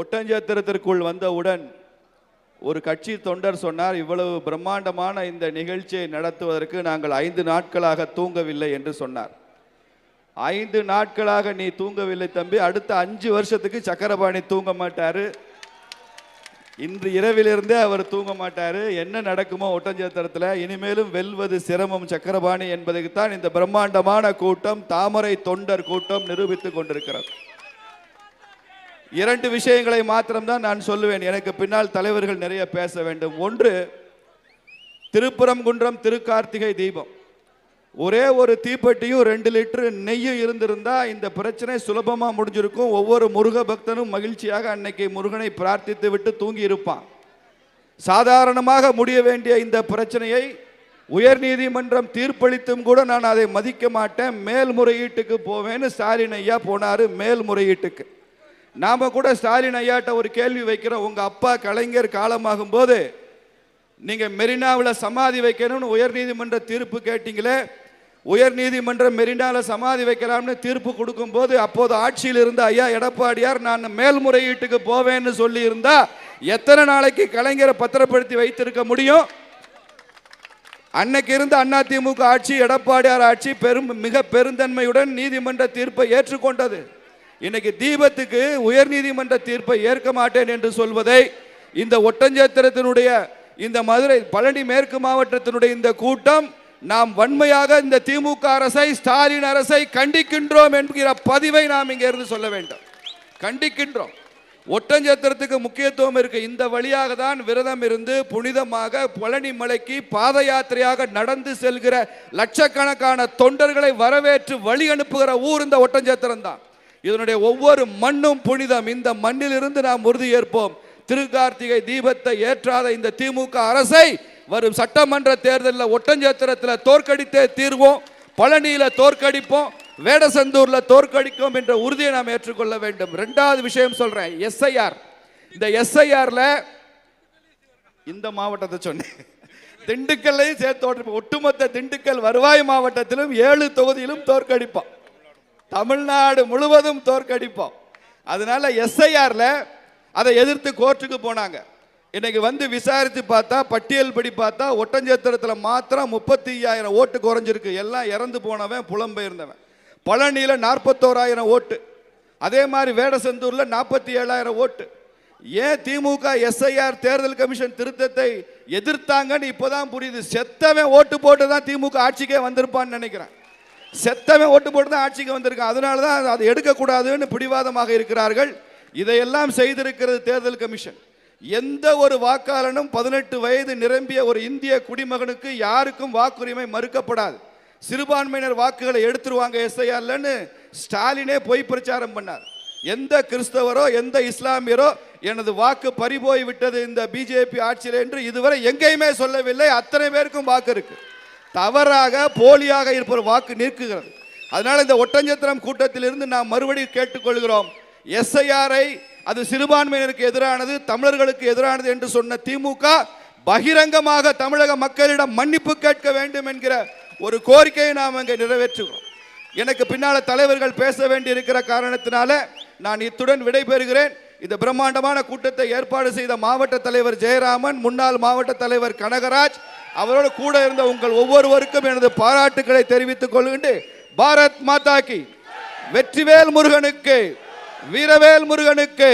ஒட்டஞ்சத்திரத்திற்குள் வந்தவுடன் ஒரு கட்சி தொண்டர் சொன்னார் இவ்வளவு பிரம்மாண்டமான இந்த நிகழ்ச்சியை நடத்துவதற்கு நாங்கள் ஐந்து நாட்களாக தூங்கவில்லை என்று சொன்னார். ஐந்து நாட்களாக நீ தூங்கவில்லை தம்பி அடுத்த அஞ்சு வருஷத்துக்கு சக்கரபாணி தூங்க மாட்டார். இன்று இரவிலிருந்தே அவர் தூங்க மாட்டார். என்ன நடக்குமோ ஒட்டஞ்சத்திரத்தில் இனிமேலும் வெல்வது சிரமம் சக்கரபாணி என்பதுக்குத்தான் இந்த பிரம்மாண்டமான கூட்டம் தாமரை தொண்டர் கூட்டம் நிரூபித்து கொண்டிருக்கிறது. இரண்டு விஷயங்களை மாத்திரம்தான் நான் சொல்லுவேன். எனக்கு பின்னால் தலைவர்கள் நிறைய பேச வேண்டும். ஒன்று திருப்பரங்குன்றம் திருக்கார்த்திகை தீபம். ஒரே ஒரு தீப்பெட்டியும் ரெண்டு லிட்டரு நெய்யும் இருந்திருந்தா இந்த பிரச்சனை சுலபமாக முடிஞ்சிருக்கும். ஒவ்வொரு முருக பக்தனும் மகிழ்ச்சியாக அன்னைக்கு முருகனை பிரார்த்தித்து விட்டு தூங்கி இருப்பான். சாதாரணமாக முடிய வேண்டிய இந்த பிரச்சனையை உயர்நீதிமன்றம் தீர்ப்பளித்தும் கூட நான் அதை மதிக்க மாட்டேன். மேல்முறையீட்டுக்கு போவேன்னு ஸ்டாலின் ஐயா போனாரு மேல்முறையீட்டுக்கு. நாம கூட ஸ்டாலின் ஐயாட்ட ஒரு கேள்வி வைக்கிறோம். உங்க அப்பா கலைஞர் காலமாகும் போது நீங்க மெரினாவில் சமாதி வைக்கணும்னு உயர்நீதிமன்ற தீர்ப்பு கேட்டீங்களே உயர்நீதிமன்றம் மெரினாவில் சமாதி வைக்கலாம்னு தீர்ப்பு கொடுக்கும்போது அப்போது ஆட்சியில் இருந்த ஐயா எடப்பாடியார் நான் மேல்முறையீட்டுக்கு போவேன்னு சொல்லி இருந்தா எத்தனை நாளைக்கு கலைஞரை பத்திரப்படுத்தி வைத்திருக்க முடியும்? அன்னைக்கு இருந்த அதிமுக ஆட்சி எடப்பாடியார் ஆட்சி பெரும் மிக பெருந்தன்மையுடன் நீதிமன்ற தீர்ப்பை ஏற்றுக்கொண்டது. இன்னைக்கு தீபத்துக்கு உயர்நீதிமன்ற தீர்ப்பை ஏற்க மாட்டேன் என்று சொல்வதை இந்த ஒட்டஞ்சத்திரத்தினுடைய இந்த மதுரை பழனி மேற்கு மாவட்டத்தினுடைய இந்த கூட்டம் நாம் வன்மையாக இந்த திமுக அரசை ஸ்டாலின் அரசை கண்டிக்கின்றோம் என்கிற பதிவை நாம் இங்கே இருந்து சொல்ல வேண்டும். கண்டிக்கின்றோம். ஒட்டஞ்சத்திரத்துக்கு முக்கியத்துவம் இருக்கு. இந்த வழியாக தான் விரதம் இருந்து புனிதமாக பழனி மலைக்கு பாத யாத்திரையாக நடந்து செல்கிற லட்சக்கணக்கான தொண்டர்களை வரவேற்று வழி அனுப்புகிற ஊர் இந்த ஒட்டஞ்சத்திரம் தான் இதனுடைய ஒவ்வொரு மண்ணும் புனிதம். இந்த மண்ணிலிருந்து நாம் உறுதி ஏற்போம் திருக்கார்த்திகை தீபத்தை ஏற்றாத இந்த திமுக அரசை வரும் சட்டமன்ற தேர்தலில் ஒட்டஞ்சத்திரத்தில் தோற்கடித்தே தீர்வோம். பழனியில் தோற்கடிப்போம். வேடசந்தூரில் தோற்கடிக்கும் என்ற உறுதியை நாம் ஏற்றுக்கொள்ள வேண்டும். ரெண்டாவது விஷயம் சொல்கிறேன் எஸ்ஐஆர். இந்த எஸ்ஐஆரில் இந்த மாவட்டத்தை சொன்னேன். திண்டுக்கல்லையும் சேர்த்து ஒட்டுமொத்த திண்டுக்கல் வருவாய் மாவட்டத்திலும் ஏழு தொகுதியிலும் தோற்கடிப்போம் தமிழ்நாடு முழுவதும் தோற்கடிப்போம். அதனால எஸ்ஐஆரில் அதை எதிர்த்து கோர்ட்டுக்கு போனாங்க. இன்னைக்கு வந்து விசாரித்து பார்த்தா பட்டியல் படி பார்த்தா ஒட்டஞ்சத்திரத்தில் மாத்திரம் முப்பத்தி ஐயாயிரம் ஓட்டு குறைஞ்சிருக்கு. எல்லாம் இறந்து போனவன் புலம்பெயர்ந்தவன். பழனியில் நாற்பத்தோராயிரம் ஓட்டு. அதே மாதிரி வேடசந்தூரில் நாற்பத்தி ஏழாயிரம் ஓட்டு. ஏன் திமுக எஸ்ஐஆர் தேர்தல் கமிஷன் திருத்தத்தை எதிர்த்தாங்கன்னு இப்போதான் புரியுது. செத்தவன் ஓட்டு போட்டு தான் திமுக ஆட்சிக்கே வந்திருப்பான்னு நினைக்கிறேன். செத்தவன் ஓட்டு போட்டு தான் ஆட்சிக்கு வந்திருக்கான். அதனால தான் அதை எடுக்கக்கூடாதுன்னு பிடிவாதமாக இருக்கிறார்கள். இதையெல்லாம் செய்திருக்கிறது தேர்தல் கமிஷன். எந்த ஒரு வாக்காளனும் பதினெட்டு வயது நிரம்பிய ஒரு இந்திய குடிமகனுக்கு யாருக்கும் வாக்குரிமை மறுக்கப்படாது. சிறுபான்மையினர் வாக்குகளை எடுத்துருவாங்க எஸ்ஐஆர்லன்னு ஸ்டாலினே பொய் பிரச்சாரம் பண்ணார். எந்த கிறிஸ்தவரோ எந்த இஸ்லாமியரோ எனது வாக்கு பறிபோய் விட்டது இந்த பிஜேபி ஆட்சியில் என்று இதுவரை எங்கேயுமே சொல்லவில்லை. அத்தனை பேருக்கும் வாக்கு இருக்குது தவறாக போலியாக இருப்பவர் வாக்கு நிற்குகிறது அதனால் இந்த ஒட்டஞ்சத்திரம் கூட்டத்திலிருந்து நாம் மறுபடியும் கேட்டுக்கொள்கிறோம். எஸ்ஐஆரை அது சிறுபான்மையினருக்கு எதிரானது தமிழர்களுக்கு எதிரானது என்று சொன்ன திமுக பகிரங்கமாக தமிழக மக்களிடம் மன்னிப்பு கேட்க வேண்டும் என்கிற ஒரு கோரிக்கையை நாம் அங்கே நிறைவேற்றுகிறோம். எனக்கு பின்னால் தலைவர்கள் பேச வேண்டி இருக்கிற காரணத்தினால நான் இத்துடன் விடைபெறுகிறேன். இந்த பிரம்மாண்டமான கூட்டத்தை ஏற்பாடு செய்த மாவட்ட தலைவர் ஜெயராமன் முன்னாள் மாவட்ட தலைவர் கனகராஜ் அவரோடு கூட இருந்த உங்கள் ஒவ்வொருவருக்கும் எனது பாராட்டுக்களை தெரிவித்துக் கொள்கின்ற பாரத் மாதா கி. வெற்றிவேல் முருகனுக்கு வீரவேல் முருகனுக்கு